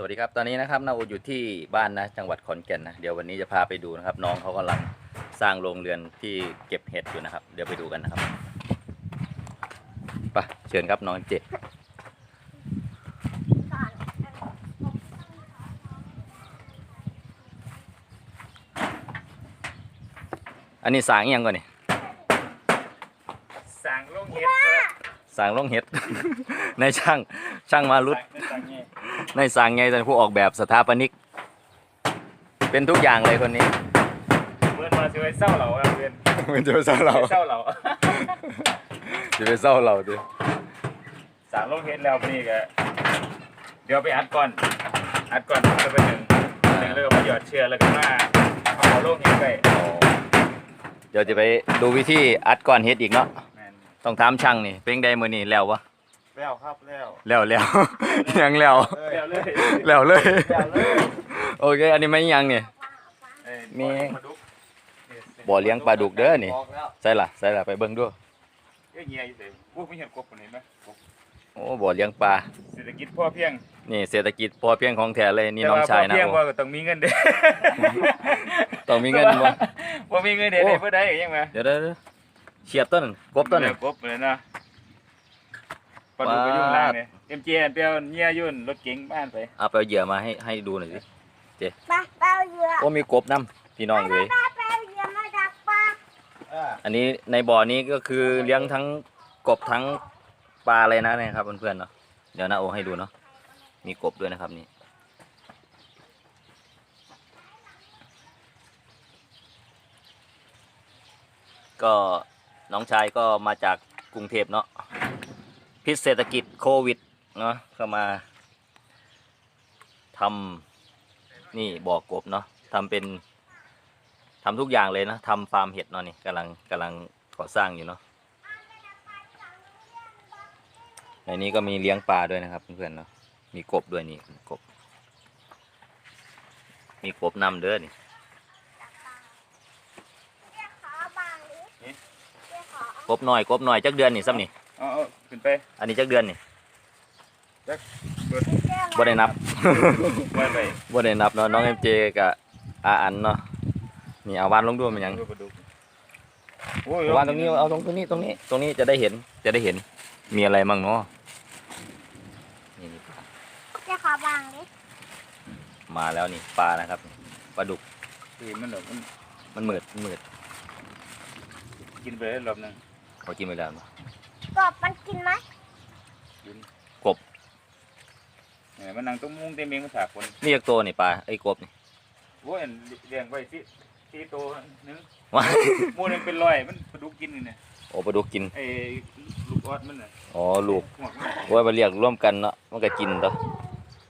สวัสดีครับ ตอนนี้นะครับนาอูอยู่ที่บ้านนะจังหวัดขอนแก่นนะ เดี๋ยววันนี้จะพาไปดูนะครับ น้องเขากำลังสร้างโรงเรือนที่เก็บเห็ดอยู่นะครับ เดี๋ยวไปดูกันนะครับไปเชิญครับน้องเจอันนี้สางยังก่อนนี่ สั่งลงเฮ็ดครับ สร้างโรงเห็ด ในช่างช่างมารุดสั่งไงในสร้างไงแต่ผู้ออกแบบสถาปนิก เป็นทุกอย่างเลยคนนี้เพื่อนมาช่วยเศร้าเราครับเพื่อนมันจะไปเศร้าเราเศร้าเราจะไปเศร้าเราดิสั่งลงเฮ็ดแล้วนี่ก็เดี๋ยวไปอัดก่อน อัดก่อนจะไปหนึ่งหนึ่งแล้วก็มาหยอดเชื้อแล้วก็มาเอาลงเฮ็ดไปเดี๋ยวจะไปดูวิธีอัดก้อนเฮ็ดอีกเนาะแม่น ต้องถามช่างนี่ เป็นไงมือนี่แล้ววะแล้วครับแล้วแล้วแล้ว ยังแล้วเดี๋ยวเลยแล้วเลยแล้วเลย โอเค อันนี้ไม่ยังเนี่ยเอ้ยมีปลาดุกบ่อเลี้ยงปลาดุกเด้อนี่บอกแล้วใส่ละใส่ละไปเบิ่งดูเอ้ยเงียอยู่เด้อพวกไม่เห็นกบคนนี้ไหมกบโอ้บ่อเลี้ยงปลาเศรษฐกิจพ่อเพียงนี่เศรษฐกิจพอเพียงของแท้เลยนี่น้องชายนะแต่ว่พ่อเพียงโอ้ว่าก็ต้องมีเงินเด้อต้องมีเงินบ่บ่มีเงินเด้อโอ้ได้เพื่อได้ยังไงเดี๋ยวเดี๋ยว เดี๋ยวเฉียบต้นนกบต้นนึงกบเลยนะปลาดุกก็ยุ่งล่างเนี่ยเอ็มเจนเปียวเงียยุ่นรถเก๋งบ้านไปเอาไปเอาเหยื่อมาให้ให้ดูหน่อยสิปลาเปล่าเหยื่อโอ้มีกบน้ำพี่น้องเลยปลาเปล่าเหยื่อมาดักปลาอ่าอันนี้ในบ่อนี้ก็คือเลี้ยงทั้งกบทั้งปลาเลยนะเนี่ยครับเพื่อนๆเนาะเดี๋ยวนะโอให้ดูเนาะมีกบด้วยนะครับนี่ก็ น้องชายก็มาจากกรุงเทพเนาะพิษเศรษฐกิจโควิดเนาะก็มาทำนี่บ่อกบเนาะทำเป็นทำทุกอย่างเลยนะทำฟาร์มเห็ดเนาะนี่กำลังกำลังก่อสร้างอยู่เนาะในนี้ก็มีเลี้ยงปลาด้วยนะครับเพื่อนๆเนาะมีกบด้วยนี่กบ มีกบนำเด้อนี่ เรียกขอบางหรือเรีย กขอกบหน่อยกบหน่อยจักเดือนนี่ซ้ำนี่เอาเอาขึ้นไปอันนี้จักเดือนนี่เรียกบ่ได้นับไว้ไปบ่ได้นับเนาะน้องเอ็มเจกับอาอันเนาะนี่เอาวานลงด้วยมันหยังดูปลาดุกโอ้ยเอาวานตรงนี้เอาตรงตรงนี้ตรงนี้ตรงนี้จะได้เห็นจะได้เห็นมีอะไรมั่งเนาะนี่นี่ปลาเรียกขอบางหรือมาแล้วนี่ปลานะครับปลาดุกคือมันแบบมันมันมืดมันมืดกินไปได้รอบหนึง เขากินไปแล้วเนอะกบมันกินไหมกินกบเนี่ยมันนั่งตุ้มมุ้งเต็มเมงมาถากคนนี่ยักตัวนี่ปลาไอ้กบนี่โอ้ยเลี้ยงไว้ที่ที่โตวหนึงว้าหมูหนึงเป็นร้อยมันปลาดุกกินนี่เนี่ยโอ้ปลาดุกกินไอ้ลูกออดมันน่ะอ๋อลูกหัวมันน่ะโอ้ยมาเรียกร่วมกันเนาะมันก็กินตัว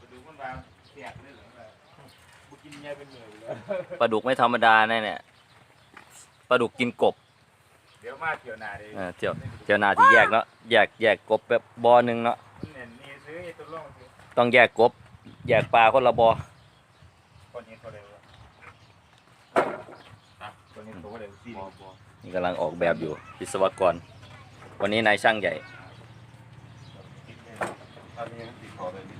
ปลาดุกมันวางเสียกเลยเหรอว่าบุกินยายเป็นเหนื่อยเลยปลาดุกไม่ธรรมดาแน่เนี่ยปลาดุกกินกบ เดี๋ยวมาเที่ยวหนาเลยเออเที่ยวเที่ยวนาที่แยกเนาะแยกแยกกบแบบบ่อหนึ่งเนาะมันเนี่ยนี่ซื้อไอ้ตัวล่องซื้อต้องแยกกบ แยกปลาคนละบ่อคนนี้เขาเลยวะอะคนนี้เขาเลยสี่นี่กำลังออกแบบอยู่วิศวกร วันนี้นายช่างใหญ่ อันนี้ติดคอเลยนี่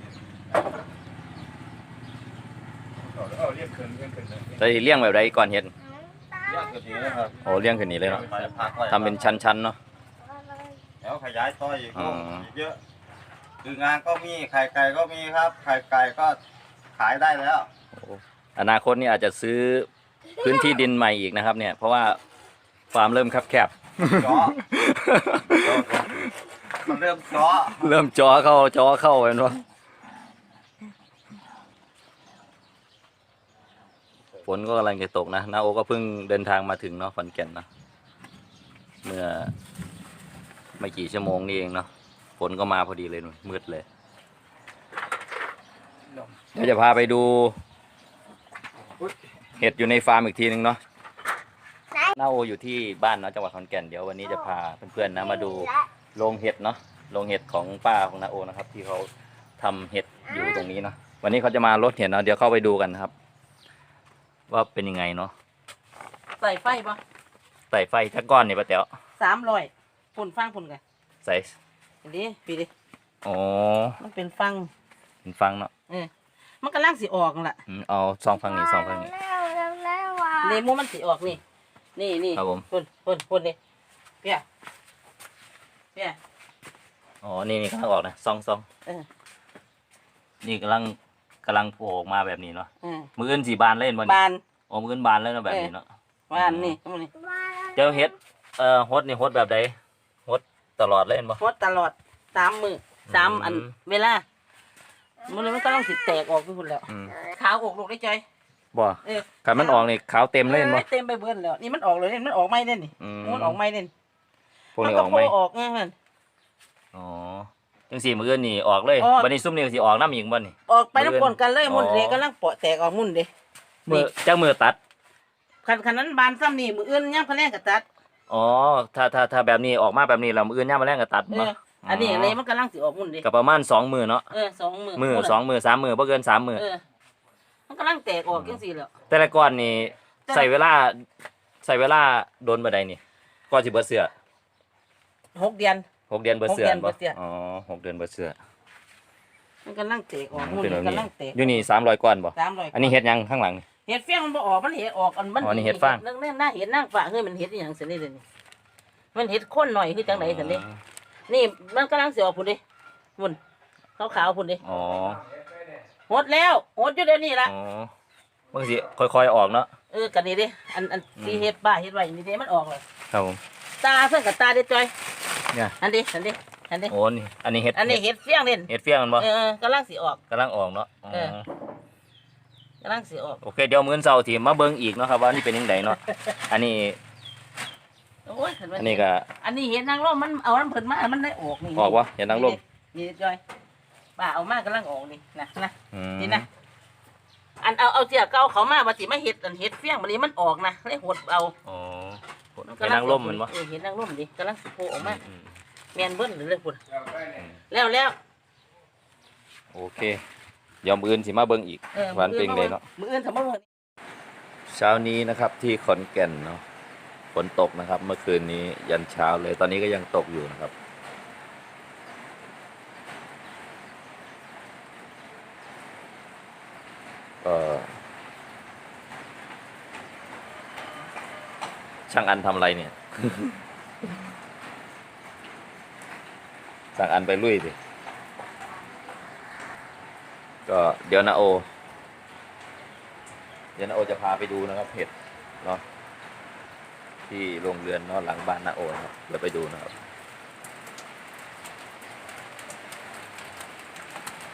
เอาเรียกเขินเรียกเขินเลยจะเลี้ยงแบบไรก่อนเห็นอืมตา ยากกว่านี้นะครับโอ้เลี้ยงขึ้นนี้เลยเนาะไปพักไว้ทำเป็นชั้นๆเนาะ แล้วขยายต่ออีกอ๋ออีกเยอะคืองานก็มีไข่ไก่ก็มีครับ ไข่ไก่ก็ขายได้แล้ว อนาคตนี่อาจจะซื้อพื้นที่ดินใหม่อีกนะครับ เนี่ย เพราะว่าฟาร์มเริ่มคับแคบ เจาะ มันเริ่มเจาะเริ่มจอเข้าจอเข้าเห็นปะ นก็กำลังจะตกนะนาโอก็เพิ่งเดินทางมาถึงเนาะขอนแก่นเนาะเมื่อไม่กี่ชั่วโมงนี่เองเนาะฝนก็มาพอดีเลยนู่นมืดเลยเดี๋ยวจะพาไปดูเห็ดอยู่ในฟาร์มอีกทีนึงเนาะนาโออยู่ที่บ้านเนาะจังหวัดขอนแก่นเดี๋ยววันนี้จะพาเพื่อนๆนะมาดูโรงเห็ดเนาะโรงเห็ดของป้าของนาโอนะครับ ที่เขาทำเห็ดอยู่ตรงนี้เนาะวันนี้เขาจะมาลดเห็ดเนาะเดี๋ยวเข้าไปดูกันนะครับ ว่าเป็นยังไงเนาะใส่ไฟปะใส่ไฟชักก้อนนี่ป้าแต๋วสามร้อยฝุ่นฟังฝุ่นกันใส่อันนี้ปีดิอ๋อมันเป็นฟังเป็นฟังเนาะเออมันกำลังสิออกนั่นล่ะอืมเอาซองฟังนี้ซองฟังนี้เร็วเร็วเร็วว่ะเลมูมันสิออกนี่ นี่นี่ครับผมพ่นพ่นพ่นนี่เปียเปียอ๋อนี่นี่กำลังออกนะซองซองเออนี่กำลัง กำลังโผล่ออกมาแบบนี้เนาะเออมืออื่นสีบานเล่นบ่นี่บานอ๋อมืออื่นบานเล่นเนาะแบบนี้เนาะบานนี่ตรงนี้มาแล้วเจ้าเฮ็ดเอ่อฮดนี่ฮดแบบใดฮดตลอดเล่นบ่ พดตลอดสามมือสามอัน อืม เวลามันเลยมันก็ต้องสิแตกออกทุกคนแล้วอืมขาวออกลูกได้ใจอยบ่เออคันมันออกนี่ขาวเต็มเล่นบ่เต็มไปเบิ้แล้วนี่มันออกเลยนี่มันออกไม่เล่นนี่อืม มันออกไม่เล่นพวกนี้ออกไหมนโผล่ออกไงมันอ๋อ จังสี่มืออื่นนี่ออกเลยออก บัดนี้ซุ่มนี่ก็สิออกน้ำอีกบ่นี่ ออกไปน้ำกลนกันเลยอ๋อมุนเรกำลังเปาะแตกออกมุนเด้มือจังมือตัด คันคันนั้นบานซ้ำนี่มืออื่นย่างพะแนงกับตัดอ๋อ ถ้าถ้าถ้าแบบนี้ออกมาแบบนี้แล้วมืออื่นย่ามมาแรงก็ตัดเอเนาะออันนี้อะไรมันกำลังสิออกมุนเด้ก็ประมาณสองมือเนาะเออสองมือมือสองมือสามมือบ่เกินสามมือเออมันกำลังแตกออกจังสี่แล้ว แต่ละก้อนนี่แต่ละใส่เวลาใส่เวลาโดนบ่ได้นี่ก็สิเบิดเสื้อหกเดือน หกเดือนเบิดเสื้อหกเดือนเบิบ่ดเสื้ออ๋อหกเดือนเบิดเสื้อมันกำลังแตกออกมันมุนเป็นแบบกำนี้ลังแตกอยู่นี่300ก้อนบ่สามร้อยอันนี้เฮ็ดหยังข้างหลังนี่เห็ดเฟี้ยงมันบ่ออกมันเห็ดออกอันมันอ๋อนี่เห็ดฟาง นั่นหน้าเห็ดนางฟ้าเฮ้ยมันเห็ดอหย่างเสยนี่เลยนี่มันเห็ดข้นหน่อยคือจังไหนสันนี่นี่มันกำลังสิออกพุ่นดิพุ่นขาวๆพุ่นดิอ๋อหดแล้วหดอยู่เดี๋ยวนี้ละอ๋อมันสิค่อยๆออกเนาะ เออกันนี่ดิอันอันอืมที่เฮ็ดบ้าเฮ็ดไว้นี่ดิมันออกเลยครับผมตาเพิ่งกับตาเด็ดจอย เนี่ย อันนี้อันนี้อันนี้โอ้นี่อันนี้เฮ็ดอันนี้เฮ็ดเฟี้ยงเด่นเฮ็ดเฟี้ยงมันบ่เออเออกำลังสิออกกำลังออกเนาะอ๋อเออกำลังสิออก โอเคเดี๋ยวมื้อเช้าที่มาเบิ่งอีกเนาะครับว่านี่เป็นจังไดเนาะ อันนี้โอ้ยเห็นไหมอันนี้ก็ อันนี้เห็ดนางรมมันเอาน้ำเพิ่นมา มันได้ออกนี่ออกวะเห็ดนางรมนี่ดิจอยบ้าเอามากำลังออกนี่นะนะอืมนี่นะ อันเอาเอาเจียเก่าเขามาว่าสิมาเฮ็ดอันเฮ็ดเฟี้ยงบัดนี้มันออกนะเลยหดเอาอ๋อมั เห็ดนางรมมันบ่เออเห็ดนางรมดิกำลังสิโผล่ออกมาอืมแม่นเบิ้ลเลยพุ่นแล้วแล้วโอเคเดี๋ยวมื้ออื่นสิมาเบิ่งอีกเออวันเป็นจังไดเนาะมื้ออื่นทำบ่เบิ่งเช้านี้นะครับที่ขอนแก่นเนาะฝนตกนะครับ เมื่อคืนนี้ยันเช้าเลยตอนนี้ก็ยังตกอยู่นะครับก็ ช่างอันทำอะไรเนี่ย ช่างอันไปลุยสิก็เดี๋ยวนะโอ เดี๋ยวนาโอจะพาไปดูนะครับเห็ดเนาะที่โรงเรือนเนาะหลังบ้านนาโอนะครับเดี๋ยวไปดูนะครับ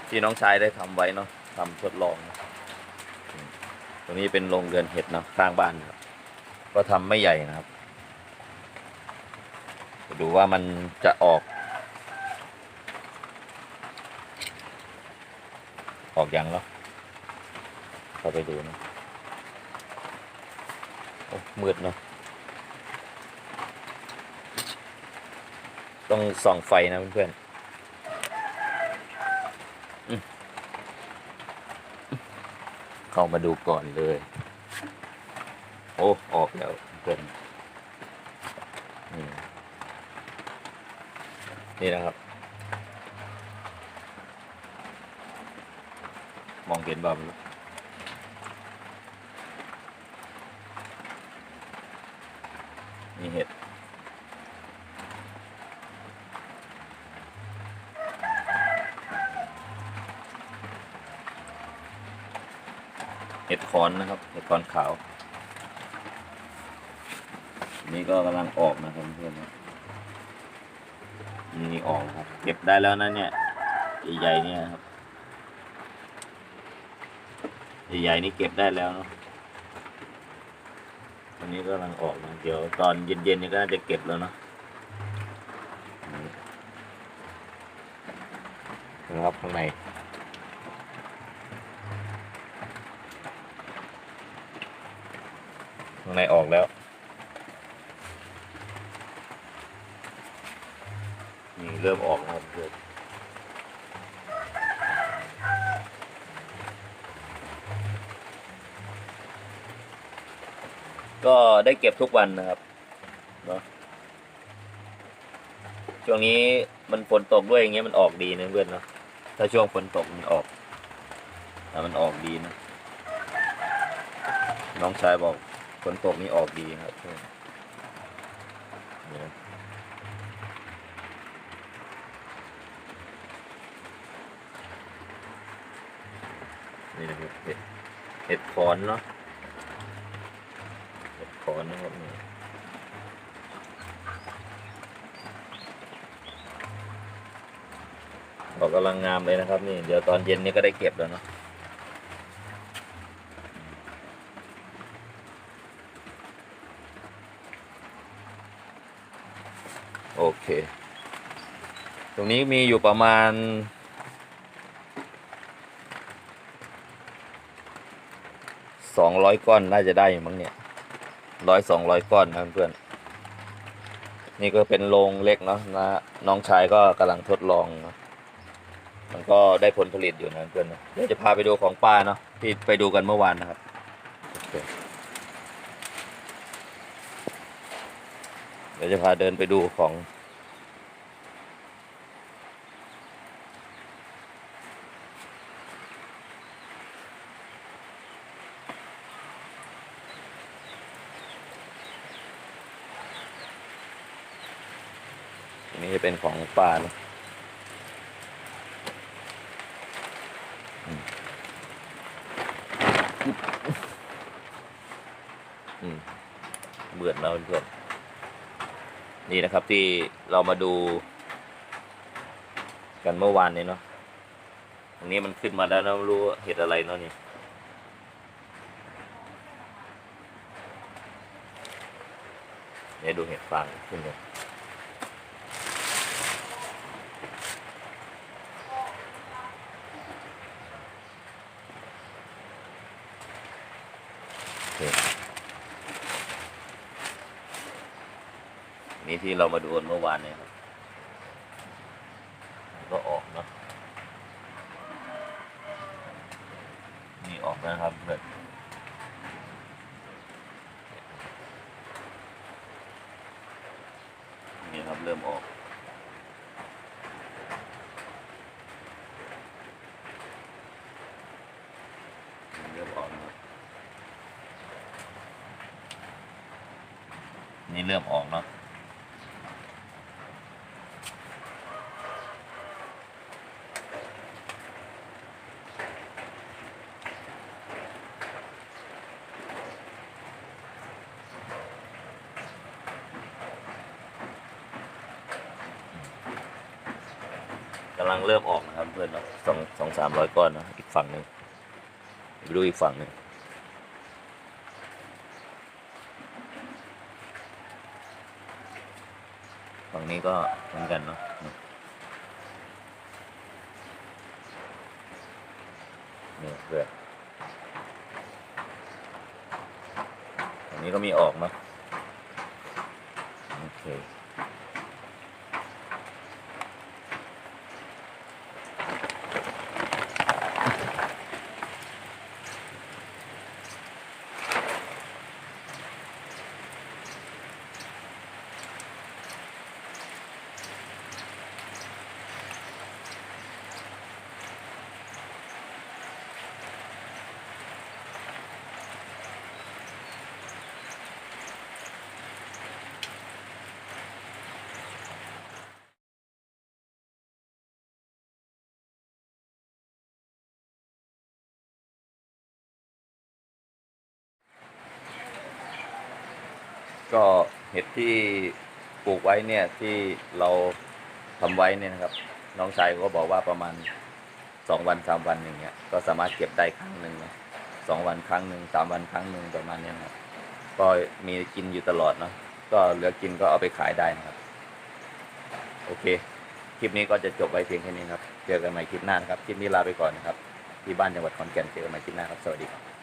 ที่น้องชายได้ทำไว้เนาะทำทดลองนะตรงนี้เป็นโรงเรือนเห็ดเนาะข้างบ้านครับ ก็ทำไม่ใหญ่นะครับดูว่ามันจะออก ออกยังเนาะเข้าไปดูนะโอ้มืดเนาะต้องส่องไฟนะเพื่อนๆเข้ามาดูก่อนเลย โอ้ ออก แล้วเพื่อนนี่นี่นะครับ มองเห็นบ่างมีเห็ดเห็ดคอนนะครับ เห็ดคอนขาว นี่ก็กำลังออกนะครับเพื่อนๆนี่ออกครับ เก็บได้แล้วนะเนี่ยใหญ่ๆเนี่ยครับใหญ่ๆนี่เก็บได้แล้วเนาะตอนนี้ก็กำลังออกนะเดี๋ยวตอนเย็นๆนี่ก็น่าจะเก็บแล้วเนาะนะครับข้างในข้างในออกแล้ว นี่เริ่มออกแล้วครับเพื่อนก็ได้เก็บทุกวันนะครับเนาะช่วงนี้มันฝนตกด้วยอย่างเงี้ยมันออกดีนะเพื่อนเนาะถ้าช่วงฝนตกมันออกแต่มันออกดีนะ น้องชายบอกฝนตกนี่ออกดีครับนี่นะนี่ นะครับเห็ดเห็ดขอนเนาะเห็ดขอนนะครับนี่ออกกำลังงามเลยนะครับ นี่ เดี๋ยวตอนเย็นนี้ก็ได้เก็บแล้วเนาะโอเค ตรงนี้มีอยู่ประมาณ สองร้อยก้อนน่าจะได้มั้งเนี่ยร้อยสองร้อยก้อนนะเพื่อนนี่ก็เป็นโรงเล็กเนาะนะน้องชายก็กำลังทดลองนะมันก็ได้ผลผลิตอยู่นะเพื่อนนะเดี๋ยวจะพาไปดูของป้าเนาะที่ไปดูกันเมื่อวานนะครับเดี๋ยวจะพาเดินไปดูของ อันนี้จะเป็นของป่าเนอะอืมเบื่อเราเพื่อนนี่นะครับที่เรามาดู กันเมื่อวานนี้เนาะตรงนี้มันขึ้นมาแล้วนะไม่รู้ว่เห็ดอะไรเนาะนี่เดี๋ยวดูเห็ดฟางขึ้นเลย ที่เรามาดูเมื่อวานเนี่ยก็ออกเนาะนี่ออกนะครับเพื่อนนี่ครับเริ่มออกเริ่มออกนะครับนี่เริ่มออกเนาะำลังเริ่มออกนะครับเพื่อนเนาะสองสองสามร้อยก้อนเนาะอีกฝั่งหนึ่งไปดูอีกฝั่งหนึ่งฝั่งนี้ก็เหมือนกันเนาะนี่เพื่อนฝั่งนี้ก็มีออกเนาะโอเค ก็เห็ดที่ปลูกไว้เนี่ยที่เราทำไว้เนี่ยนะครับ น้องชายก็บอกว่าประมาณสองวันสามวันอย่างเงี้ยก็สามารถเก็บได้ครั้งหนึ่งนะสองวันครั้งหนึ่งสามวันครั้งหนึ่งประมาณเนี้ยนะครับก็มีกินอยู่ตลอดเนาะก็เหลือกินก็เอาไปขายได้นะครับ โอเค คลิปนี้ก็จะจบไว้เพียงแค่นี้ครับ เจอกันใหม่คลิปหน้านะครับ คลิปนี้ลาไปก่อนนะครับ ที่บ้านจังหวัดขอนแก่นเจอกันใหม่คลิปหน้าครับ สวัสดีครับ